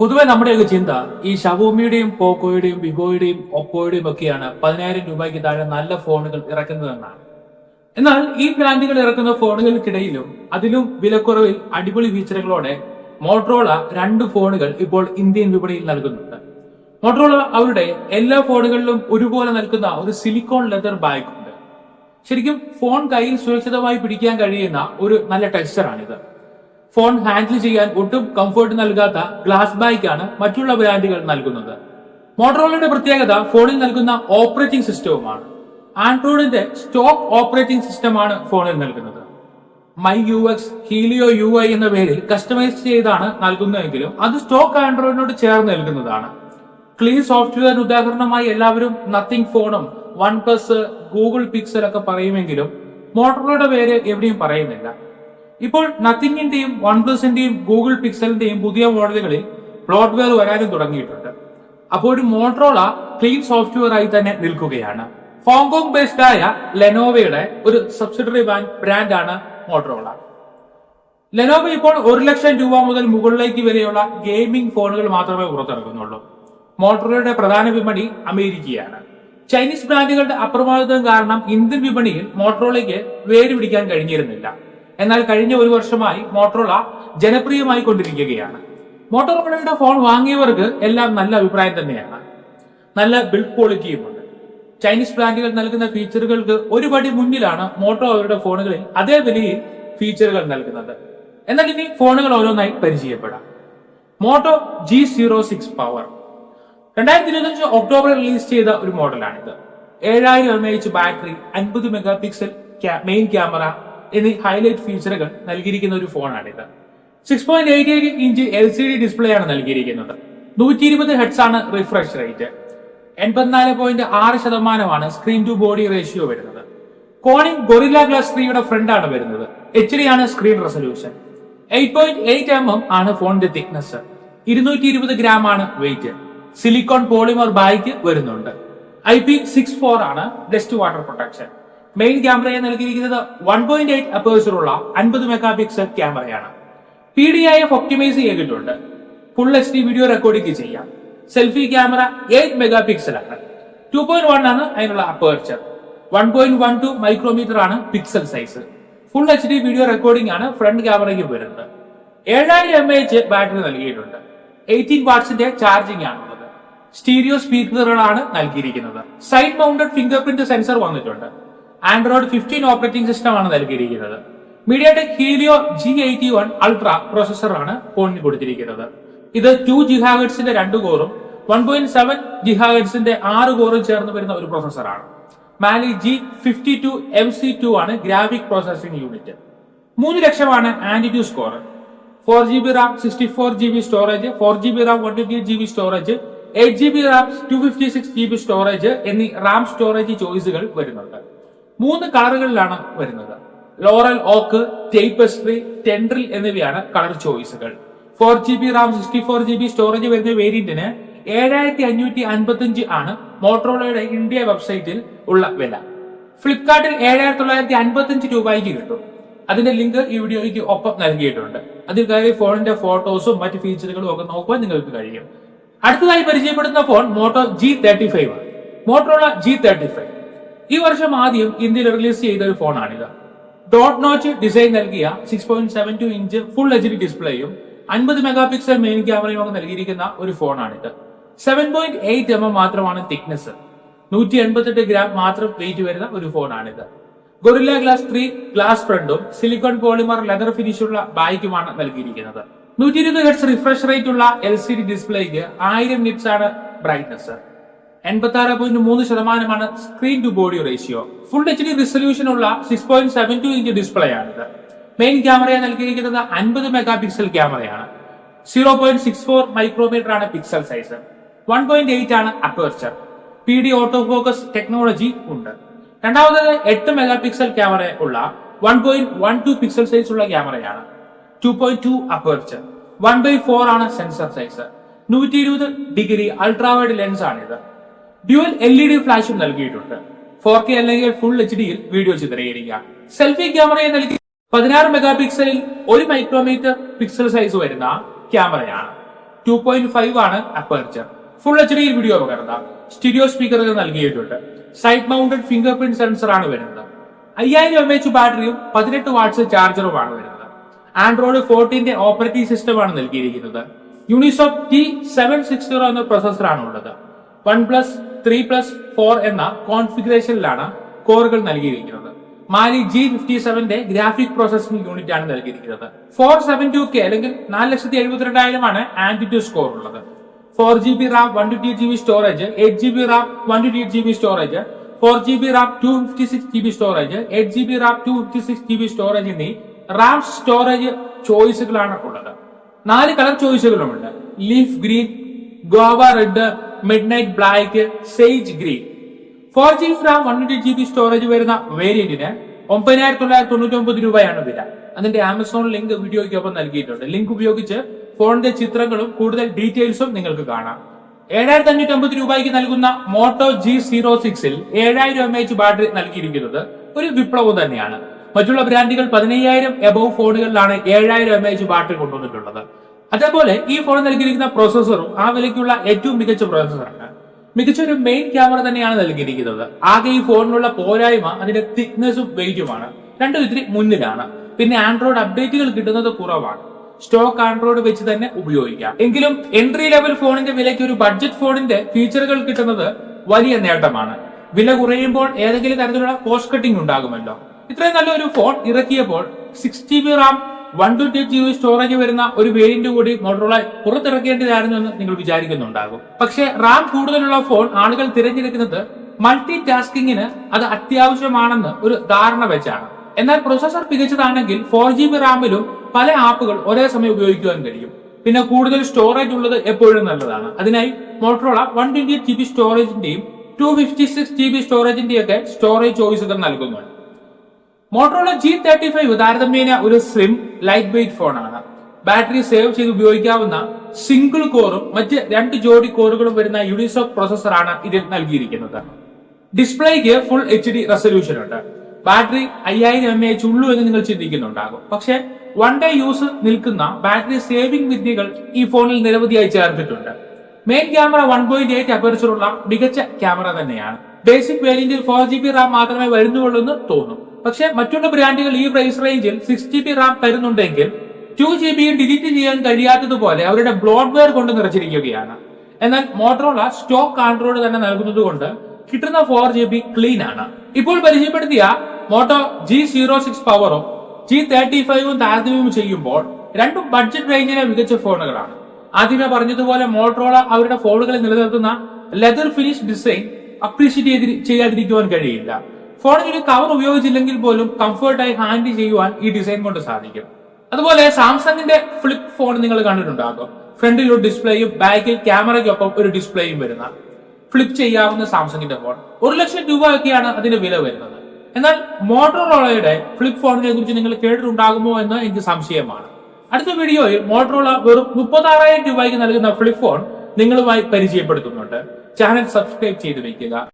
പൊതുവെ നമ്മുടെയൊക്കെ ചിന്ത ഈ ഷവോമിയുടെയും പോക്കോയുടെയും വിവോയുടെയും ഒപ്പോയുടെയും ഒക്കെയാണ് പതിനായിരം രൂപയ്ക്ക് താഴെ നല്ല ഫോണുകൾ ഇറക്കുന്നതെന്നാണ്. എന്നാൽ ഈ ബ്രാൻഡുകൾ ഇറക്കുന്ന ഫോണുകൾക്കിടയിലും അതിലും വിലക്കുറവിൽ അടിപൊളി ഫീച്ചറുകളോടെ മോട്ടറോള രണ്ട് ഫോണുകൾ ഇപ്പോൾ ഇന്ത്യൻ വിപണിയിൽ നൽകുന്നുണ്ട്. മോട്ടറോള അവരുടെ എല്ലാ ഫോണുകളിലും ഒരുപോലെ നൽകുന്ന ഒരു സിലിക്കോൺ ലെതർ ബാഗ് ഉണ്ട് ശരിക്കും ഫോൺ കയ്യിൽ സുരക്ഷിതമായി പിടിക്കാൻ കഴിയുന്ന ഒരു നല്ല ടെക്സ്ചറാണിത്. ഫോൺ ഹാൻഡിൽ ചെയ്യാൻ ഒട്ടും കംഫർട്ട് നൽകാത്ത ഗ്ലാസ് ബാഗാണ് മറ്റുള്ള ബ്രാൻഡുകൾ നൽകുന്നത്. മോട്ടറോളയുടെ പ്രത്യേകത ഫോണിൽ നൽകുന്ന ഓപ്പറേറ്റിംഗ് സിസ്റ്റവുമാണ് ആൻഡ്രോയിഡിന്റെ സ്റ്റോക്ക് ഓപ്പറേറ്റിംഗ് സിസ്റ്റമാണ് ഫോണിൽ നൽകുന്നത്. My U X hello U I എന്ന പേരിൽ കസ്റ്റമൈസ് ചെയ്താണ് നൽകുന്നതെങ്കിലും അത് സ്റ്റോക്ക് ആൻഡ്രോയിഡിനോട് ചേർന്ന് നൽകുന്നതാണ്. ക്ലീൻ സോഫ്റ്റ്വെയർ ഉദാഹരണമായി എല്ലാവരും നത്തിങ് ഫോണും വൺ പ്ലസ് ഗൂഗിൾ പിക്സൽ ഒക്കെ പറയുമെങ്കിലും മോട്ടറോളയുടെ പേര് എവിടെയും പറയുന്നില്ല. ഇപ്പോൾ നത്തിങ്ങിന്റെയും വൺ പ്ലസിന്റെയും ഗൂഗിൾ പിക്സലിന്റെയും പുതിയ മോഡലുകളിൽ ബ്ലോഡ്വെയർ വരാനും തുടങ്ങിയിട്ടുണ്ട്. അപ്പോൾ ഒരു മോട്രോള ക്ലീൻ സോഫ്റ്റ്വെയർ ആയി തന്നെ നിൽക്കുകയാണ്. ഹോങ്കോങ് ബേസ്ഡ് ആയ ലെനോവയുടെ ഒരു സബ്സിഡറി ബാങ്ക് ബ്രാൻഡാണ് മോട്ടറോള ലെനോവ ഇപ്പോൾ ഒരു ലക്ഷം രൂപ മുതൽ മുകളിലേക്ക് വരെയുള്ള ഗെയിമിംഗ് ഫോണുകൾ മാത്രമേ പുറത്തിറക്കുന്നുള്ളൂ മോട്ടറോളയുടെ പ്രധാന വിപണി അമേരിക്കയാണ്. ചൈനീസ് ബ്രാൻഡുകളുടെ അപ്രമാദിത്വം കാരണം ഇന്ത്യൻ വിപണിയിൽ മോട്ടറോളയ്ക്ക് വേര് പിടിക്കാൻ കഴിഞ്ഞിരുന്നില്ല. എന്നാൽ കഴിഞ്ഞ ഒരു വർഷമായി മോട്ടോറോള ജനപ്രിയമായി കൊണ്ടിരിക്കുകയാണ്. മോട്ടോറോളയുടെ ഫോൺ വാങ്ങിയവർക്ക് എല്ലാം നല്ല അഭിപ്രായം തന്നെയാണ്. നല്ല ബിൽഡ് ക്വാളിറ്റിയുമുണ്ട് ചൈനീസ് ബ്രാൻഡുകൾ നൽകുന്ന ഫീച്ചറുകൾക്ക് ഒരുപടി മുന്നിലാണ് മോട്ടോ അവരുടെ ഫോണുകളിൽ അതേ വിലയിൽ ഫീച്ചറുകൾ നൽകുന്നത്. എന്നാൽ ഇനി ഫോണുകൾ ഓരോന്നായി പരിചയപ്പെടാം. Moto G zero six power രണ്ടായിരത്തി ഇരുപത്തഞ്ച് ഒക്ടോബറിൽ റിലീസ് ചെയ്ത ഒരു മോഡലാണിത്. ഏഴായിരം എം എച്ച് ബാറ്ററി അൻപത് മെഗാ പിക്സൽ മെയിൻ ക്യാമറ എന്നീ ഹൈലൈറ്റ് ഫീച്ചറുകൾ നൽകിയിരിക്കുന്ന ഒരു ഫോണാണിത്. Six point eight eight inch L C D display ആണ് നൽകിയിരിക്കുന്നത്. നൂറ്റി ഇരുപത് ഹെഡ്സ് ആണ് റിഫ്രഷ് റേറ്റ് എൺപത്തിനാല് പോയിന്റ് ആറ് ശതമാനമാണ് സ്ക്രീൻ ടു ബോഡി റേഷ്യോ വരുന്നത്. കോണിംഗ് ഗൊറില്ല ഗ്ലാസ് ത്രീയുടെ ഫ്രണ്ട് ആണ് വരുന്നത്. എച്ച് ഡി ആണ് screen resolution eight point eight M M ആണ് ഫോണിന്റെ തിക്നെസ് ഇരുന്നൂറ്റി ഇരുപത് ഗ്രാം ആണ് വെയിറ്റ് സിലിക്കോൺ പോളിമർ ബാഗ് വരുന്നുണ്ട്. ഐ പി സിക്സ് ഫോർ ആണ് ഡസ്റ്റ് വാട്ടർ പ്രൊട്ടക്ഷൻ മെയിൻ ക്യാമറയെ നൽകിയിരിക്കുന്നത് വൺ പോയിന്റ് എയ്റ്റ് അപ്പേഴ്സിലുള്ള അൻപത് മെഗാ പിക്സൽ ക്യാമറയാണ് P D A F optimise ചെയ്തിട്ടുണ്ട്. Full H D video recording ചെയ്യാം. Selfie camera eight mega pixel ആണ് ടു പോയിന്റ് വൺ ആണ് അതിനുള്ള aperture one point one two micrometre ആണ് pixel size full H D video recording ആണ് front ക്യാമറയ്ക്ക് വരുന്നത്. ഏഴായിരം എം എച്ച് ബാറ്ററി നൽകിയിട്ടുണ്ട്. എയ്റ്റീൻ വാട്ട്സിന്റെ ചാർജിംഗ് ആണുള്ളത്. സ്റ്റീരിയോ സ്പീക്കറുകളാണ് നൽകിയിരിക്കുന്നത്. Side mounted finger print sensor വന്നിട്ടുണ്ട്. ആൻഡ്രോയിഡ് ഫിഫ്റ്റീൻ ഓപ്പറേറ്റിംഗ് സിസ്റ്റം ആണ് നൽകിയിരിക്കുന്നത്. MediaTek Helio G eighty one ultra പ്രോസസ്സറാണ് ഫോണിന് കൊടുത്തിരിക്കുന്നത്. ഇത് ടു ജിഹാഗഡ്സിന്റെ രണ്ട് കോറും വൺ പോയിന്റ് സെവൻ ജിഹാഗഡ്സിന്റെ ആറ് കോറും ചേർന്ന് വരുന്ന ഒരു പ്രോസസ്സറാണ് Mali G fifty two M C two ആണ് ഗ്രാഫിക് പ്രോസസ്സിംഗ് യൂണിറ്റ് മൂന്ന് ലക്ഷമാണ് AnTuTu score four G B RAM sixty four G B storage four G B RAM one twenty G B storage eight G B RAM two fifty six G B storage എന്നീ RAM storage ചോയ്സുകൾ വരുന്നുണ്ട്. മൂന്ന് കളറുകളിലാണ് വരുന്നത്. Laurel oak tapestry tendril എന്നിവയാണ് colour ചോയ്സുകൾ. Four G B RAM sixty four G B storage വരുന്ന വേരിയന്റിന് ഏഴായിരത്തി അഞ്ഞൂറ്റി അൻപത്തി അഞ്ച് ആണ് മോട്ടോറോളയുടെ ഇന്ത്യ വെബ്സൈറ്റിൽ ഉള്ള വില. ഫ്ലിപ്കാർട്ടിൽ ഏഴായിരത്തി തൊള്ളായിരത്തി അൻപത്തി അഞ്ച് രൂപയ്ക്ക് കിട്ടും. അതിന്റെ ലിങ്ക് ഈ വീഡിയോയ്ക്ക് ഒപ്പം നൽകിയിട്ടുണ്ട്. അതിൽ കയറി ഫോണിന്റെ ഫോട്ടോസും മറ്റ് ഫീച്ചറുകളും ഒക്കെ നോക്കുവാൻ നിങ്ങൾക്ക് കഴിയും. അടുത്തതായി പരിചയപ്പെടുന്ന phone Moto G thirty five ആണ്. മോട്ടോറോള ജി തേർട്ടി ഫൈവ് ഈ വർഷം ആദ്യം ഇന്ത്യയിൽ റിലീസ് ചെയ്ത ഒരു ഫോണാണിത് ഡോട്ട് നോച്ച് ഡിസൈൻ നൽകിയ six point seven two inch full H D ഡിസ്പ്ലേയും അൻപത് മെഗാ പിക്സൽ മെയിൻ ക്യാമറയും ഒക്കെ നൽകിയിരിക്കുന്ന ഒരു ഫോണാണിത് seven point eight M M മാത്രമാണ് തിക്നെസ് നൂറ്റി എൺപത്തെട്ട് ഗ്രാം മാത്രം വെയിറ്റ് വരുന്ന ഒരു ഫോണാണിത് ഗൊറില്ല ഗ്ലാസ് ത്രീ ഗ്ലാസ് ഫ്രണ്ടും സിലിക്കോൺ പോളിമർ ലെതർ ഫിനിഷുള്ള ബാഗുമാണ് നൽകിയിരിക്കുന്നത്. നൂറ്റി ഇരുപത് ഹെഡ്സ് റിഫ്രഷ് റേറ്റ് ഉള്ള എൽ സി ഡി ഡിസ്പ്ലേക്ക് ആയിരം നിറ്റ്സ് ആണ് ബ്രൈറ്റ്നസ് എൺപത്തി ആറ് പോയിന്റ് മൂന്ന് ശതമാനമാണ് screen to body ratio full H D resolution ഉള്ള six point seven two inch display ആണിത്. മെയിൻ ക്യാമറയെ നൽകിയിരിക്കുന്നത് അൻപത് മെഗാ പിക്സൽ ക്യാമറയാണ് zero point six four micrometre ആണ് pixel size one point eight ആണ് aperture P D auto focus technology ഉണ്ട്. രണ്ടാമത് എട്ട് മെഗാ പിക്സൽ ക്യാമറ ഉള്ള one point one two pixel size ഉള്ള ക്യാമറയാണ് two point two aperture one by four ആണ് sensor size നൂറ്റി ഇരുപത് ഡിഗ്രി അൾട്രാവൈഡ് ലെൻസ് ആണിത്. ഡ്യുവൽ എൽ ഇ ഡി ഫ്ലാഷും നൽകിയിട്ടുണ്ട്. ഫോർ കെ അല്ലെങ്കിൽ ഫുൾ എച്ച് ഡിയിൽ വീഡിയോ ചിത്രീകരിക്കാം സെൽഫി ക്യാമറയെ നൽകി പതിനാറ് മെഗാ പിക്സലിൽ ഒരു മൈക്രോമീറ്റർ പിക്സൽ സൈസ് വരുന്ന ക്യാമറയാണ്. ടു പോയിന്റ് ഫൈവ് ആണ് അപ്പർച്ചർ. ഫുൾ എച്ച് ഡിയിൽ വീഡിയോ പകർന്ന സ്റ്റുഡിയോ സ്പീക്കറുകൾ നൽകിയിട്ടുണ്ട്. Side mounted finger print sensor ആണ് വരുന്നത്. അയ്യായിരം എം എച്ച് ബാറ്ററിയും പതിനെട്ട് വാട്ട്സ് ചാർജറുമാണ് വരുന്നത്. ആൻഡ്രോയിഡ് ഫോർട്ടീന്റെ ഓപ്പറേറ്റിംഗ് സിസ്റ്റമാണ് നൽകിയിരിക്കുന്നത്. Unisoc T seven six zero എന്ന പ്രൊസസ്സറാണ് ഉള്ളത്. One plus three plus four എന്ന കോൺഫിഗറേഷനിലാണ് കോറുകൾ നൽകിയിരിക്കുന്നത്. മാലി ജി ഫിഫ്റ്റി സെവന്റെ ഗ്രാഫിക് പ്രോസസിംഗ് യൂണിറ്റ് ആണ് നൽകിയിരിക്കുന്നത്. ഫോർ സെവൻ ടു കെ അല്ലെങ്കിൽ നാല് ലക്ഷത്തി എഴുപത്തിരണ്ടായിരമാണ് ആന്റിറ്റ്യൂ സ്കോർ ഉള്ളത്. Four G B RAM one twenty G B storage eight G B RAM one twenty eight G B storage four G B RAM two fifty six G B storage eight G B RAM two fifty six G B storage എന്നീ RAM storage ചോയ്സുകളാണ് ഉള്ളത്. നാല് colour ചോയ്സുകളുമുണ്ട് leaf green guava red midnight black sage green four G RAM one twenty G B storage വരുന്ന വേരിയന്റിന് ഒമ്പതിനായിരത്തി തൊള്ളായിരത്തി തൊണ്ണൂറ്റി ഒമ്പത് രൂപയാണ് വില. അതിന്റെ ആമസോൺ ലിങ്ക് വീഡിയോയ്ക്കൊപ്പം നൽകിയിട്ടുണ്ട്. ലിങ്ക് ഉപയോഗിച്ച് ഫോണിന്റെ ചിത്രങ്ങളും കൂടുതൽ ഡീറ്റെയിൽസും നിങ്ങൾക്ക് കാണാം. ഏഴായിരത്തി അഞ്ഞൂറ്റി അമ്പത് രൂപയ്ക്ക് നൽകുന്ന മോട്ടോ ജി സീറോ സിക്സിൽ ഏഴായിരം എം എച്ച് ബാറ്ററി നൽകിയിരിക്കുന്നത് ഒരു വിപ്ലവം തന്നെയാണ്. മറ്റുള്ള ബ്രാൻഡുകൾ പതിനയ്യായിരം എബവ് ഫോണുകളിലാണ് ഏഴായിരം എം എച്ച് ബാറ്ററി കൊണ്ടുവന്നിട്ടുള്ളത്. അതേപോലെ ഈ ഫോൺ നൽകിയിരിക്കുന്ന പ്രോസസ്സറും ആ വിലയ്ക്കുള്ള ഏറ്റവും മികച്ച പ്രോസസ്സറാണ് മികച്ച ഒരു മെയിൻ ക്യാമറ തന്നെയാണ് നൽകിയിരിക്കുന്നത്. ആകെ ഈ ഫോണിനുള്ള പോരായ്മ അതിന്റെ തിക്നെസ്സും വെയിറ്റുമാണ് രണ്ടും ഇത്തിരി മുന്നിലാണ്. പിന്നെ ആൻഡ്രോയിഡ് അപ്ഡേറ്റുകൾ കിട്ടുന്നത് കുറവാണ്. സ്റ്റോക്ക് ആൻഡ്രോയിഡ് വെച്ച് തന്നെ ഉപയോഗിക്കാം. എങ്കിലും എൻട്രി ലെവൽ ഫോണിന്റെ വിലയ്ക്ക് ഒരു ബഡ്ജറ്റ് ഫോണിന്റെ ഫീച്ചറുകൾ കിട്ടുന്നത് വലിയ നേട്ടമാണ്. വില കുറയുമ്പോൾ ഏതെങ്കിലും തരത്തിലുള്ള കോസ്റ്റ് കട്ടിംഗ് ഉണ്ടാകുമല്ലോ. ഇത്രയും നല്ലൊരു phone ഇറക്കിയപ്പോൾ six G B RAM one twenty G B storage വരുന്ന ഒരു വേരിയന്റ് കൂടി മോട്ടോറോള പുറത്തിറക്കേണ്ടതായിരുന്നു എന്ന് നിങ്ങൾ വിചാരിക്കുന്നുണ്ടാകും. പക്ഷെ റാം കൂടുതലുള്ള ഫോൺ ആളുകൾ തിരഞ്ഞെടുക്കുന്നത് മൾട്ടി ടാസ്കിങ്ങിന് അത് അത്യാവശ്യമാണെന്ന് ഒരു ധാരണ വെച്ചാണ്. എന്നാൽ പ്രൊസസർ മികച്ചതാണെങ്കിൽ ഫോർ ജി ബി റാമിലും പല ആപ്പുകൾ ഒരേ സമയം ഉപയോഗിക്കുവാൻ കഴിയും. പിന്നെ കൂടുതൽ സ്റ്റോറേജ് ഉള്ളത് എപ്പോഴും നല്ലതാണ്. അതിനായി Motorola one twenty eight G B സ്റ്റോറേജിന്റെയും two fifty six G B സ്റ്റോറേജിന്റെയും ഒക്കെ സ്റ്റോറേജ് ചോയ്സുകൾ നൽകുന്നുണ്ട്. മോട്ടറോള ജി തേർട്ടി ഫൈവ് താരതമ്യേന ഒരു സ്ലിം ലൈറ്റ് വെയിറ്റ് ഫോണാണ് ബാറ്ററി സേവ് ചെയ്ത് ഉപയോഗിക്കാവുന്ന സിംഗിൾ കോറും മറ്റ് രണ്ട് ജോഡി കോറുകളും വരുന്ന യൂണിസോക് പ്രോസസ്സറാണ് ഇതിൽ നൽകിയിരിക്കുന്നത്. ഡിസ്പ്ലേക്ക് ഫുൾ എച്ച് ഡി റെസൊല്യൂഷൻ ഉണ്ട്. ബാറ്ററി അയ്യായിരം എം എച്ച് ഉള്ളൂ എന്ന് നിങ്ങൾ ചിന്തിക്കുന്നുണ്ടാകും. പക്ഷേ വൺ ഡേ യൂസ് നിൽക്കുന്ന ബാറ്ററി സേവിംഗ് വിദ്യകൾ ഈ ഫോണിൽ നിരവധിയായി ചേർത്തിട്ടുണ്ട് main camera one point eight അപേർച്ചറുള്ള മികച്ച ക്യാമറ തന്നെയാണ്. ബേസിക് വേരിയന്റിൽ ഫോർ ജി ബി റാം മാത്രമേ വരുന്നുള്ളൂ എന്ന് തോന്നും. പക്ഷേ മറ്റുള്ള ബ്രാൻഡുകൾ ഈ പ്രൈസ് റേഞ്ചിൽ സിക്സ് ജി ബി റാം തരുന്നുണ്ടെങ്കിൽ ടു ജി ബി ഡിലീറ്റ് ചെയ്യാൻ കഴിയാത്തതുപോലെ അവരുടെ ബ്ലോഡ്വെയർ കൊണ്ട് നിറച്ചിരിക്കുകയാണ്. എന്നാൽ മോട്ടറോള സ്റ്റോക്ക് ആൻഡ്രോയിഡ് തന്നെ നൽകുന്നത് കൊണ്ട് കിട്ടുന്ന ഫോർ ജി ബി ക്ലീൻ ആണ്. ഇപ്പോൾ പരിചയപ്പെടുത്തിയ മോട്ടോ ജി സീറോ സിക്സ് പവറും ജി തേർട്ടി ഫൈവും താരതമ്യം ചെയ്യുമ്പോൾ രണ്ടും ബഡ്ജറ്റ് റേഞ്ചിലെ മികച്ച ഫോണുകളാണ്. ആദ്യമേ പറഞ്ഞതുപോലെ മോട്ടറോള അവരുടെ ഫോണുകളിൽ നിലനിർത്തുന്ന ലെതർ ഫിനിഷ് ഡിസൈൻ അപ്രീഷിയേറ്റ് ചെയ്യാതിരിക്കുവാൻ കഴിയില്ല. ഫോണിൽ ഒരു കവർ ഉപയോഗിച്ചില്ലെങ്കിൽ പോലും കംഫർട്ടായി ഹാൻഡിൽ ചെയ്യുവാൻ ഈ ഡിസൈൻ കൊണ്ട് സാധിക്കും. അതുപോലെ സാംസങ്ങിന്റെ ഫ്ലിപ്പ് ഫോൺ നിങ്ങൾ കണ്ടിട്ടുണ്ടാകും ഫ്രണ്ടിൽ ഒരു ഡിസ്പ്ലേയും ബാക്കിൽ ക്യാമറയ്ക്കൊപ്പം ഒരു ഡിസ്പ്ലേയും വരുന്ന ഫ്ലിപ്പ് ചെയ്യാവുന്ന സാംസങ്ങിന്റെ ഫോൺ ഒരു ലക്ഷം രൂപയൊക്കെയാണ് അതിന്റെ വില വരുന്നത്. എന്നാൽ മോട്ടോറോളയുടെ ഫ്ലിപ്പ് ഫോണിനെ കുറിച്ച് നിങ്ങൾ കേട്ടിട്ടുണ്ടാകുമോ എന്ന് എനിക്ക് സംശയമാണ്. അടുത്ത വീഡിയോയിൽ മോട്ടോറോള വെറും മുപ്പത്താറായിരം രൂപയ്ക്ക് നൽകുന്ന ഫ്ലിപ്പ് ഫോൺ നിങ്ങളുമായി പരിചയപ്പെടുത്തുന്നുണ്ട്. ചാനൽ സബ്സ്ക്രൈബ് ചെയ്ത് വെക്കുക